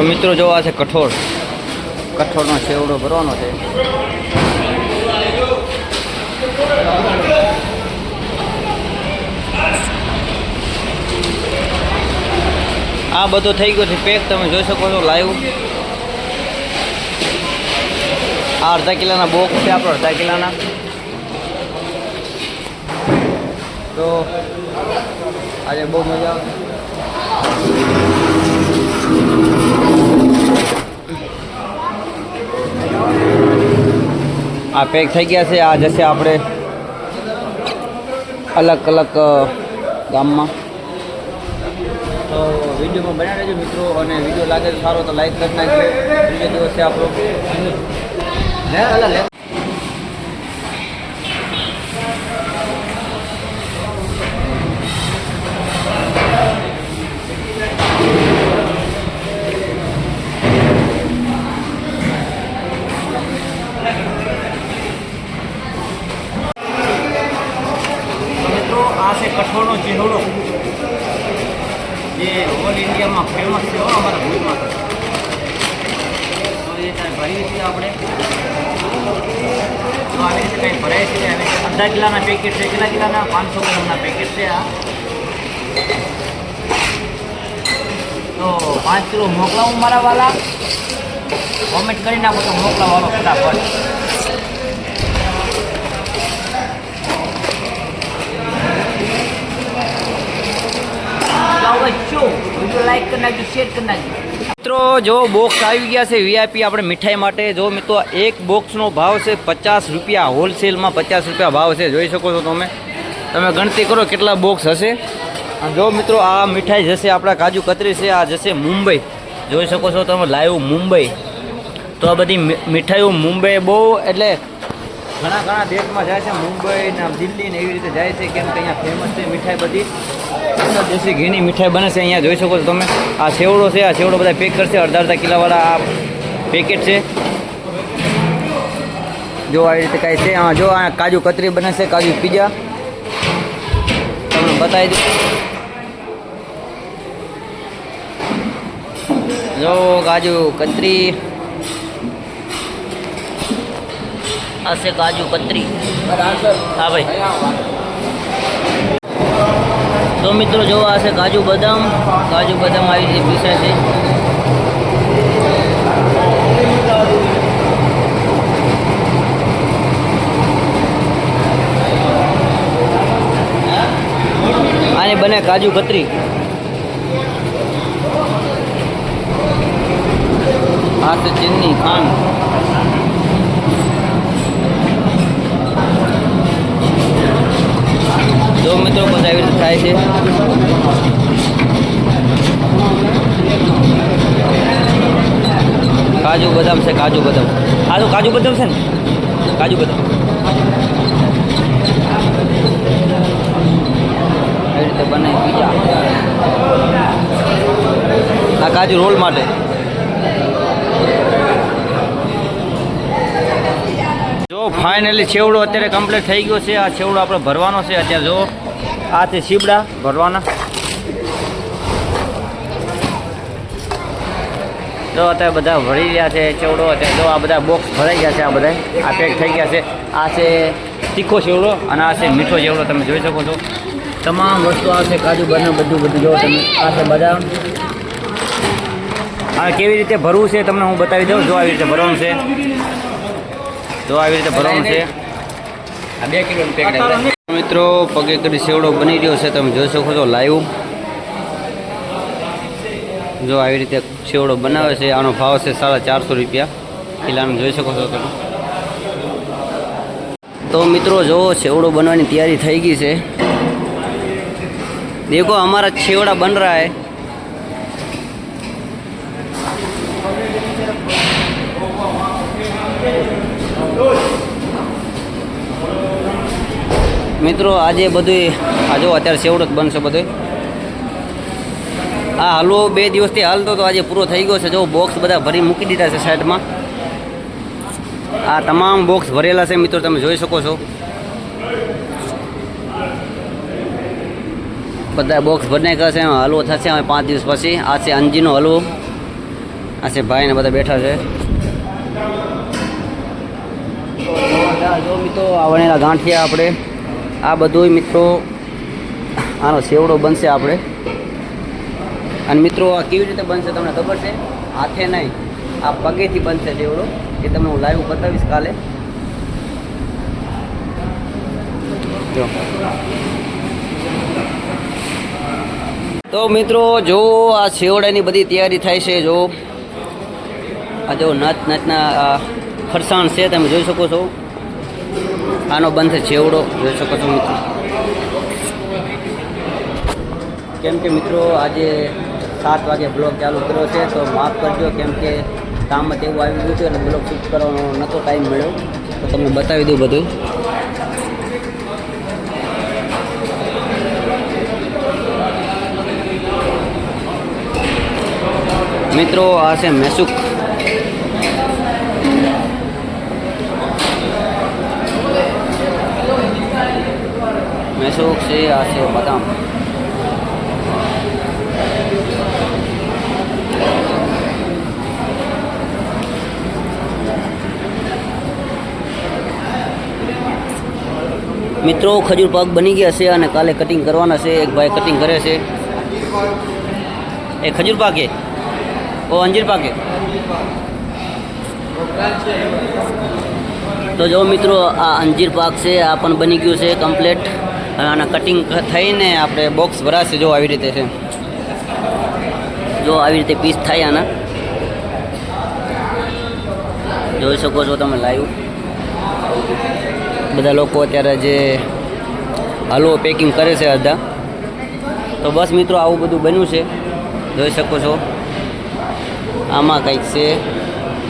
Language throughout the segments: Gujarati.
તો મિત્રો જો આ છે કઠોળ. કઠોળનો છેવડો ભરવાનો છે. આ બધો થઈ ગયો છે પેક તમે જોઈ શકો છો લાઈવ આ અડધા કિલ્લાના બોક્સ છે આપણો અડધા કિલ્લાના તો આજે બહુ મજા આવે આ પેક થઈ ગયા છે. આ જશે આપણે અલગ અલગ ગામમાં. તો વિડીયોમાં બનાવી રહેજો મિત્રો, અને વીડિયો લાગે તો સારો તો લાઈક કરી નાખજો. બીજો દિવસ છે આપણો છે કઠોળનો ચેહડો જે ઓલ ઇન્ડિયામાં ફેમસ છે અમારા ભુજમાં તો. એ કાંઈ ભરીએ છીએ આપણે? તો આવી રીતે કંઈ ભરાય છે? આવી રીતે અડધા કિલોના પેકેટ છે, કેટલા કિલ્લાના પાંચસો ગ્રામના પેકેટ છે આ. તો પાંચ કિલો મોકલાવું મારા વાલા. કોમેન્ટ કરી નાખો તો મોકલાવો ફટાફટ. મિત્રો, જો બોક્સ આવી ગયા છે વીઆઈપી આપણે મીઠાઈ માટે. જો મિત્રો, એક બોક્સનો ભાવ છે પચાસ રૂપિયા હોલસેલમાં પચાસ રૂપિયા ભાવ છે. જોઈ શકો છો તમે. તમે ગણતરી કરો કેટલા બોક્સ હશે. અને જો મિત્રો, આ મીઠાઈ જશે આપણા કાજુ કતરી છે, આ જશે મુંબઈ. જોઈ શકો છો તમે લાઈવ મુંબઈ. તો આ બધી મીઠાઈઓ મુંબઈ બહુ, એટલે ઘણા ઘણા દેશમાં જાય છે. મુંબઈ ને દિલ્હી ને એવી રીતે જાય છે, કેમ કે અહીંયા ફેમસ છે મીઠાઈ બધી. દેશી ઘીની મીઠાઈ બને છે, અહીંયા જોઈ શકો છો તમે. આ સેવડો છે, આ સેવડો બધા પેક કરશે, અડધા અડધા કિલોવાળા આ પેકેટ છે. જો આવી રીતે કાંઈ છે આ જો આ કાજુ કતરી બને છે, કાજુ પીઝા. તમને બતાવી દઉં. જો કાજુ કતરી. આ છે કાજુ કતરી. હા ભાઈ. તો મિત્રો જોવા હશે કાજુ બદામ. કાજુ બદામ આવી રીતે પીસાય છે. આને બને કાજુ કતરી. આ ચીનની ખાંડ. એવી રીતે થાય છે. કાજુ બદામ છે, કાજુ બદામ. આ તો કાજુ બદામ છે ને? કાજુ બદામ. એવી રીતે બને બીજા આ કાજુ રોલ માટે. જો ફાઇનલી છેવડો અત્યારે કમ્પ્લીટ થઈ ગયો છે. આ છેવડો આપણે ભરવાનો છે અત્યારે, જો. આ છે શીબડા ભરવાના. જો અત્યારે બધા ભરી રહ્યા છે ચેવડો અત્યારે જો આ બધા બોક્સ ભરાઈ ગયા છે આ બધા આ પેક થઈ ગયા છે. આ છે તીખો ચેવડો અને આ છે મીઠો ચેવડો તમે જોઈ શકો છો. તમામ વસ્તુ આ છે કાજુ બને બધું બધું જોવો તમે આ છે બધા. આ કેવી રીતે ભરવું છે તમને હું બતાવી દઉં. જો આવી રીતે ભરવાનું છે. જો આવી રીતે ભરવાનું છે. આ બે કિલો મિત્રો, પગે કરી સેવડો બની રહ્યો છે, તમે જોઈ શકો છો લાઈવ જો આવી રીતે સેવડો બનાવે છે, આનો ભાવ છે સાડા ચારસો રૂપિયા. કિલાનો જોઈ શકો છો તમે. તો મિત્રો જુઓ સેવડો બનવાની તૈયારી થઈ ગઈ છે. દેખો, અમારા છેવડા બન રહ્યા હૈ મિત્રો, આજે બધું આ જો અત્યારે સેવડો જ બનશે બધું આ હલવો બે દિવસથી હાલતો તો આજે પૂરો થઈ ગયો છે. જો બોક્સ બધા ભરી મૂકી દીધા છે સાઈડમાં. આ તમામ બોક્સ ભરેલા છે મિત્રો, તમે જોઈ શકો છો. બધા બોક્સ ભરીને છે. હલવો થશે હવે પાંચ દિવસ પછી. આ છે અંજીનો હલવો. આ છે ભાઈને બધા બેઠા છે. જો મિત્રો, આ વણેલા ગાંઠિયા આપણે આ બધું મિત્રો, આનો સેવડો બનશે આપણે. અને મિત્રો, આ કેવી રીતે બનશે તમને ખબર છે? હાથે નહીં, આ પગેથી બનશે સેવડો એ તમને હું લાઈવ બતાવીશ કાલે. જો. તો મિત્રો, જો આ સેવડાની બધી તૈયારી થાય છે, જો. આ જો નાચ નાચના ફરસાણ છે, તમે જોઈ શકો છો. આનો બંધ છે ચેવડો જોઈ શકો છો મિત્રો. કેમ કે મિત્રો, આજે સાત વાગે બ્લોગ ચાલુ કર્યો છે, તો માફ કરજો, કેમ કે કામમાં એવું આવી ગયું છે અને બ્લોગ શૂટ કરવાનો નહોતો ટાઈમ મળ્યો. તો તમને બતાવી દઉં બધું. મિત્રો, આ છે મેસુક. મેસુક છે, આ છે મિત્રો, ખજૂર પાક બની ગયા છે અને કાલે કટિંગ કરવાના છે. એક ભાઈ કટિંગ કરે છે. એ ખજૂર પાકે ઓ, અંજીર પાકે તો જો મિત્રો, આ અંજીર પાક છે, આ પણ બની ગયું છે કમ્પ્લેટ આના કટિંગ થઈને આપણે બોક્સ ભરાશે. જો આવી રીતે છે. જો આવી રીતે પીસ થાય આના. જોઈ શકો છો તમે લાઈવ બધા લોકો અત્યારે જે હલવો પેકિંગ કરે છે અડધા. તો બસ મિત્રો આવું બધું બન્યું છે. જોઈ શકો છો. આમાં કંઈક છે.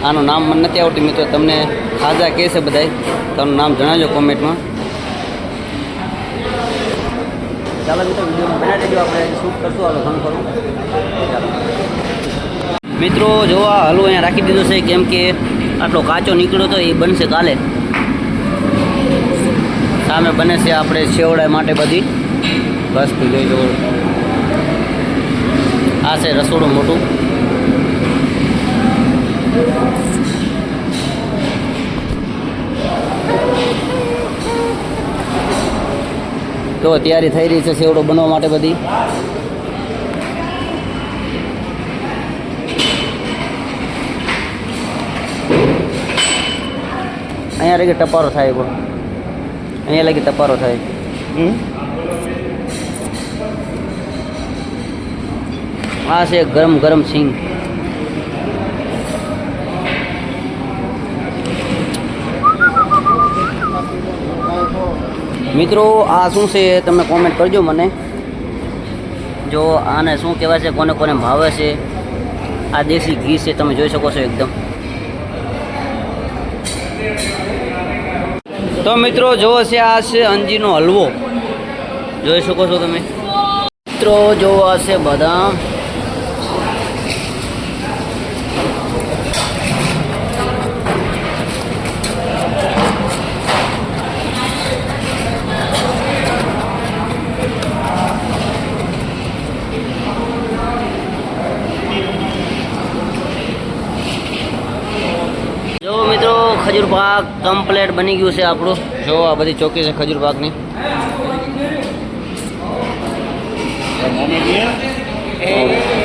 આનું નામ મને નથી આવડતું મિત્રો. તમને ખાજા કહેશે બધાય. તમારું નામ જણાવજો કોમેન્ટમાં ચાલો મિત્રો, વિડીયોમાં બનાવી દેજો આપણે શૂટ કરશું હાલો ઘણું ખરું મિત્રો, જો આ અહીંયા રાખી દીધો છે, કેમ કે આટલો કાચો નીકળ્યો તો એ બનશે કાલે. સામે બને છે આપણે છેવડા માટે બધી. વસ્તુ જોઈ જવું. આ છે રસોડું મોટું. તો તૈયારી થઈ રહી છે સેવડો બનવા માટે બધી. અહીંયા લગી ટપારો થાય પણ. અહીંયા લગી ટપારો થાય? આ છે ગરમ ગરમ સિંગ. મિત્રો, આ શું છે તમે કોમેન્ટ કરજો મને. જો આને શું કહેવાય છે, કોને કોને ભાવે છે. આ દેશી ઘી છે, તમે જોઈ શકો છો એકદમ. તો મિત્રો, જો છે આ છે અંજીનો હલવો. જોઈ શકો છો તમે. મિત્રો, જો આ છે બદામ જો મિત્રો ખજૂર પાક કમ્પ્લેટ બની ગયું છે આપણું જો આ બધી ચોકી છે ખજૂર પાકની Moment hier.